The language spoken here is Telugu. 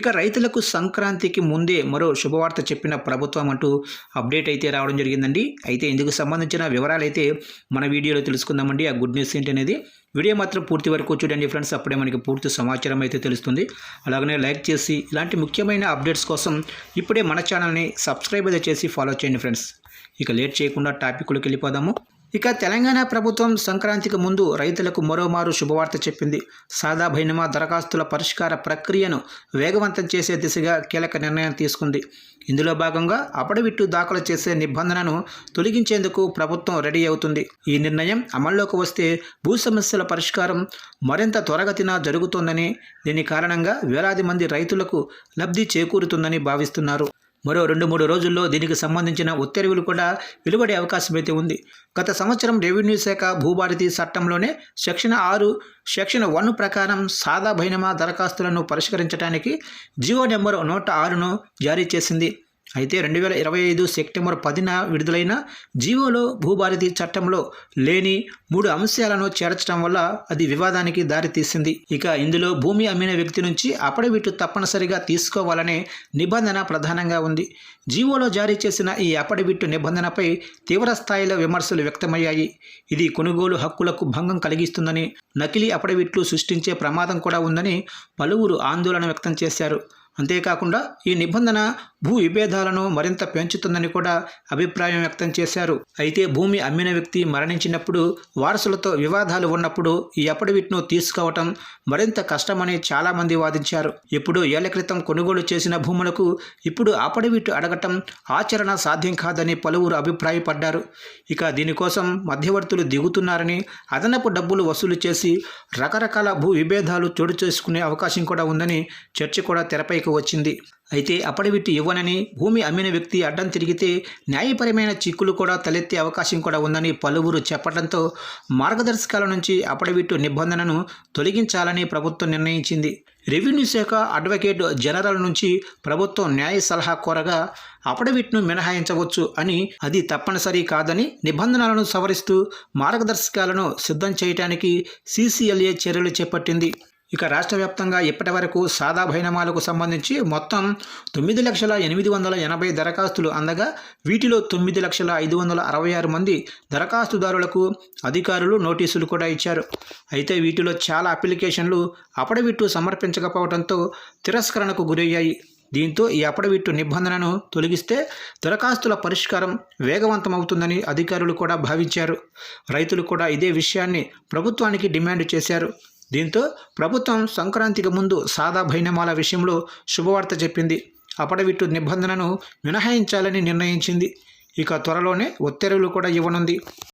ఇక రైతులకు సంక్రాంతికి ముందే మరో శుభవార్త చెప్పిన ప్రభుత్వం అంటూ అప్డేట్ అయితే రావడం జరిగిందండి. అయితే ఇందుకు సంబంధించిన వివరాలు అయితే మన వీడియోలో తెలుసుకుందామండి. ఆ గుడ్ న్యూస్ ఏంటి అనేది వీడియో మాత్రం పూర్తి వరకు చూడండి ఫ్రెండ్స్. అప్పుడే మనకి పూర్తి సమాచారం అయితే తెలుస్తుంది. అలాగనే లైక్ చేసి ఇలాంటి ముఖ్యమైన అప్డేట్స్ కోసం ఇప్పుడే మన ఛానల్ని సబ్స్క్రైబ్ అయితే చేసి ఫాలో చేయండి ఫ్రెండ్స్. ఇక లేట్ చేయకుండా టాపిక్లోకి వెళ్ళిపోదాము. ఇక తెలంగాణ ప్రభుత్వం సంక్రాంతికి ముందు రైతులకు మరోమారు శుభవార్త చెప్పింది. సాదా భైనమా దరఖాస్తుల పరిష్కార ప్రక్రియను వేగవంతం చేసే దిశగా కీలక నిర్ణయం తీసుకుంది. ఇందులో భాగంగా అపడవిట్టు దాఖలు చేసే నిబంధనను తొలగించేందుకు ప్రభుత్వం రెడీ అవుతుంది. ఈ నిర్ణయం అమల్లోకి వస్తే భూ సమస్యల పరిష్కారం మరింత త్వరగతిన జరుగుతోందని దీని కారణంగా వేలాది మంది రైతులకు లబ్ధి చేకూరుతుందని భావిస్తున్నారు. మరో రెండు మూడు రోజుల్లో దీనికి సంబంధించిన ఉత్తర్వులు కూడా వెలువడే అవకాశం అయితే ఉంది. గత సంవత్సరం రెవెన్యూ శాఖ భూభారతి చట్టంలోనే సెక్షన్ ఆరు సెక్షన్ వన్ ప్రకారం సాదా బైనమా దరఖాస్తులను పరిష్కరించడానికి జియో నెంబర్ నూట ఆరును జారీ చేసింది. అయితే రెండు వేల ఇరవై ఐదు సెప్టెంబర్ పదిన విడుదలైన జీవోలో భూభారతి చట్టంలో లేని మూడు అంశాలను చేర్చడం వల్ల అది వివాదానికి దారితీసింది. ఇక ఇందులో భూమి అమ్మిన వ్యక్తి నుంచి అపడవిట్టు తప్పనిసరిగా తీసుకోవాలనే నిబంధన ప్రధానంగా ఉంది. జీవోలో జారీ చేసిన ఈ అపడవిట్టు నిబంధనపై తీవ్ర స్థాయిలో విమర్శలు వ్యక్తమయ్యాయి. ఇది కొనుగోలు హక్కులకు భంగం కలిగిస్తుందని నకిలీ అపడవిట్లు సృష్టించే ప్రమాదం కూడా ఉందని పలువురు ఆందోళన వ్యక్తం చేశారు. అంతేకాకుండా ఈ నిబంధన భూ విభేదాలను మరింత పెంచుతుందని కూడా అభిప్రాయం వ్యక్తం చేశారు. అయితే భూమి అమ్మిన వ్యక్తి మరణించినప్పుడు వారసులతో వివాదాలు ఉన్నప్పుడు ఈ అపడవిట్ను తీసుకోవటం మరింత కష్టమని చాలామంది వాదించారు. ఇప్పుడు ఏళ్ళ క్రితం కొనుగోలు చేసిన భూములకు ఇప్పుడు అపడవిట్టు అడగటం ఆచరణ సాధ్యం కాదని పలువురు అభిప్రాయపడ్డారు. ఇక దీనికోసం మధ్యవర్తులు దిగుతున్నారని అదనపు డబ్బులు వసూలు చేసి రకరకాల భూ విభేదాలు చోటు చేసుకునే అవకాశం కూడా ఉందని చర్చ కూడా తెరపై తెరపైకి వచ్చింది. అయితే అప్పటివిట్టు ఇవ్వనని భూమి అమ్మిన వ్యక్తి అడ్డం తిరిగితే న్యాయపరమైన చిక్కులు కూడా తలెత్తే అవకాశం కూడా ఉందని పలువురు చెప్పడంతో మార్గదర్శకాల నుంచి అప్పటివిట్టు నిబంధనను తొలగించాలని ప్రభుత్వం నిర్ణయించింది. రెవెన్యూ శాఖ అడ్వకేట్ జనరల్ నుంచి ప్రభుత్వం న్యాయ సలహా కోరగా అపడవిట్ను మినహాయించవచ్చు అని అది తప్పనిసరి కాదని నిబంధనలను సవరిస్తూ మార్గదర్శకాలను సిద్ధం చేయడానికి సీసీఎల్ఏ చర్యలు చేపట్టింది. ఇక రాష్ట్ర వ్యాప్తంగా ఇప్పటి వరకు సాదా భైనమాలకు సంబంధించి మొత్తం తొమ్మిది లక్షల ఎనిమిది వందల ఎనభై దరఖాస్తులు అందగా వీటిలో తొమ్మిది లక్షల ఐదు వందల అరవై ఆరు మంది దరఖాస్తుదారులకు అధికారులు నోటీసులు కూడా ఇచ్చారు. అయితే వీటిలో చాలా అప్లికేషన్లు అపడవిట్టు సమర్పించకపోవడంతో తిరస్కరణకు గురయ్యాయి. దీంతో ఈ అపడవిట్టు నిబంధనను తొలగిస్తే దరఖాస్తుల పరిష్కారం వేగవంతమవుతుందని అధికారులు కూడా భావించారు. రైతులు కూడా ఇదే విషయాన్ని ప్రభుత్వానికి డిమాండ్ చేశారు. దీంతో ప్రభుత్వం సంక్రాంతికి ముందు సాదా భైనమాల విషయంలో శుభవార్త చెప్పింది. అపడవిట్టు నిబంధనను మినహాయించాలని నిర్ణయించింది. ఇక త్వరలోనే ఉత్తర్వులు కూడా ఇవ్వనుంది.